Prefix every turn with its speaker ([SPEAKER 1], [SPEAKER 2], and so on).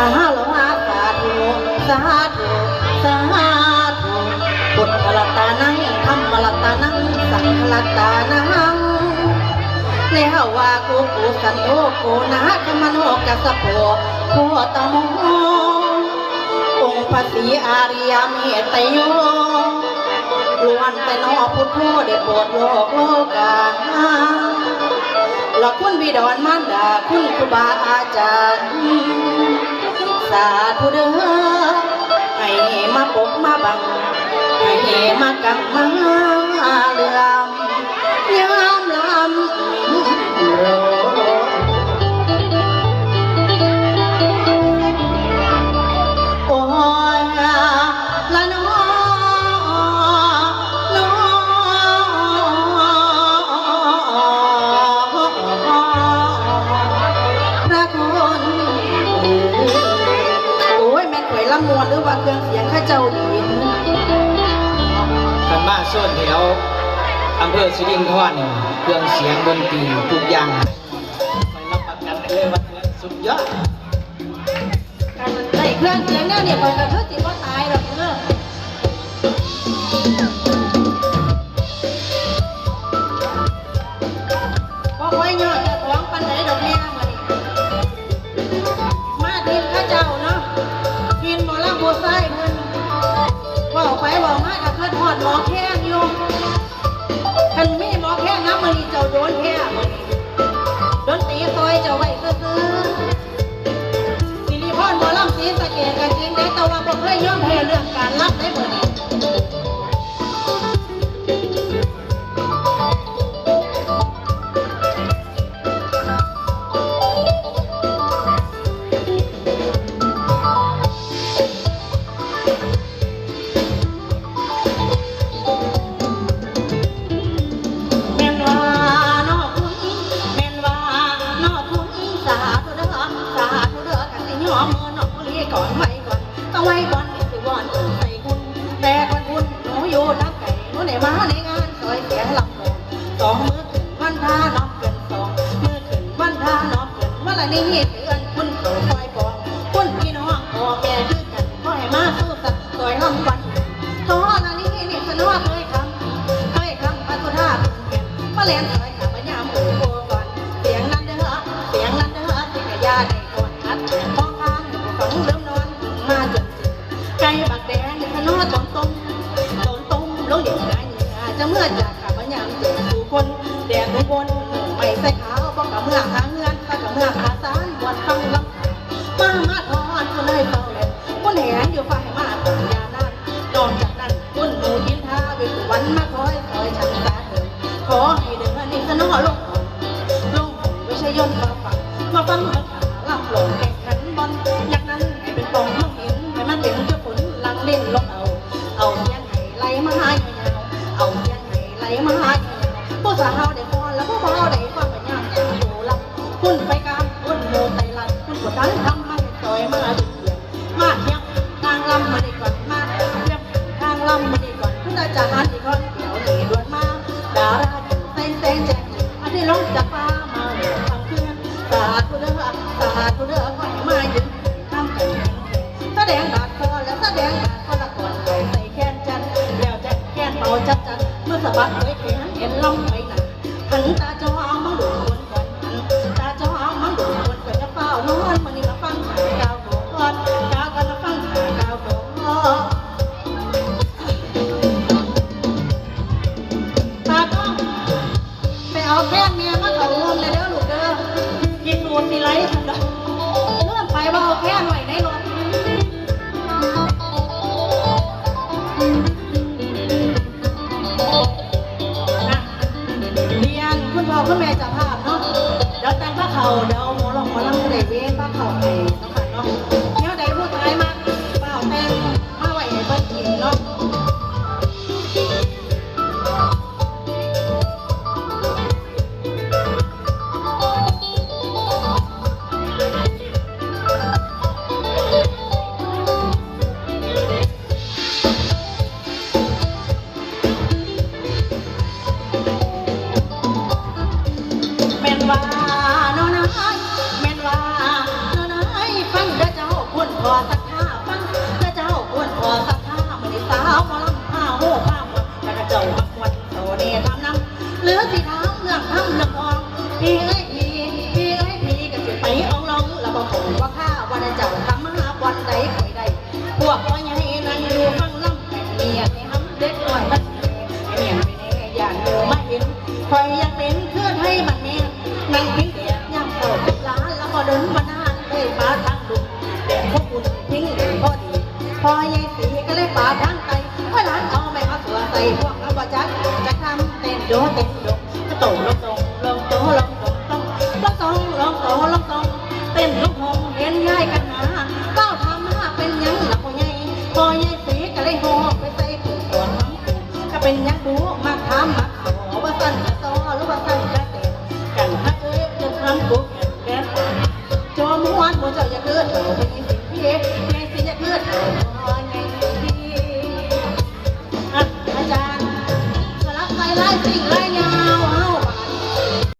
[SPEAKER 1] อาหาโลหะสาธุสาธุสาธุพุทธลัตานังธรรมลัตานังสังฆลัตานังแล้วว่ากูกูสันโธกูนะธรรมโนกัสะโพโคตโมองค์พระศรีอาริยเมตโยล้วนแต่นอพุทโธได้โปรดโลกโลกาและคุณบิดอนมารดาคุณครูบาอาจารย์ สาธุเด้อให้มาปกมาบัง ให้มากังมาเลื่อมยามลำ ละมวนหรือว่าเครื่องเสียงข้าเจ้าดี
[SPEAKER 2] กันมาส่วนแถวอำเภอสิรินธรเนี่ยเครื่องเสียงดนตรีทุกอย่างไปรับประกันได้เลยว่าสุดยอด
[SPEAKER 1] การใส่เครื่องเสียงเนี่ยเนี่ยข่อยก็คือสิบ่ตายหรอกเด้อบ่ หมอลำโบไซเพิ่นบอกไปบอกมาก็คือทอดหมอแค่นอยู่คันมีหมอแค่นน้ำมันเจ้าโดนแค่โดนตีซอยเจ้าไว้ซื่อ แดงบนไม่ใส่ขาวบอกกับเมื่อหาเงื่อนก็กับเมื่อขาสารวันฟังลำมามาทอนคนให้เฝ้าเลยคนแหนอยู่ฝ่ายมาตยานั้นนอกจากนั้นคนหนูยินท่าเป็นวันมาคอยคอยฉันตาเถิดขอให้เดินนี่ขนอลงลงไม่ใช่ย่นมาฟังมาฟังมา นี่ลงจากฟ้ามาเหนือทางเพื่อนสาธุเด้อสาธุเด้อขอให้มายืนทำกันแสดงบาดคอแล้วแสดงบาดคอละก่อนใส่แค้นจันแล้วจะแค้นเป่าจัดจันเมื่อสะบัดไว้แขนเห็นล่องไปหนักหันตา ในพิงเปิดร้านแล้วก็เดินมานาเลยป้าทั้งดุแต่พวกคุณทิ้งพอดีพอยายสีก็เลยป้าทั้งไตเมื่อร้านเอาไม่เอาเสือใส่พวกเอาประจักจะทำเต้นโยเต้นโยก็ตกลงตรงลงโตลงตรงตรงลงตรงลงโตลงตรงเต้นลูกหงเห็นง่ายกันมาก้าทำห้าเป็นยังหลักใหญ่พอยายสีก็เลยหอบไปใส่ถุงตัวน้อก็เป็นยังรู้มาทำมา เจ้าอย่าเกิดเราเป็นสิ่งที่ไงสิอย่าเกิดเราไงสิ่งที่อะอาจารย์สลับไปไล่สิ่งไล่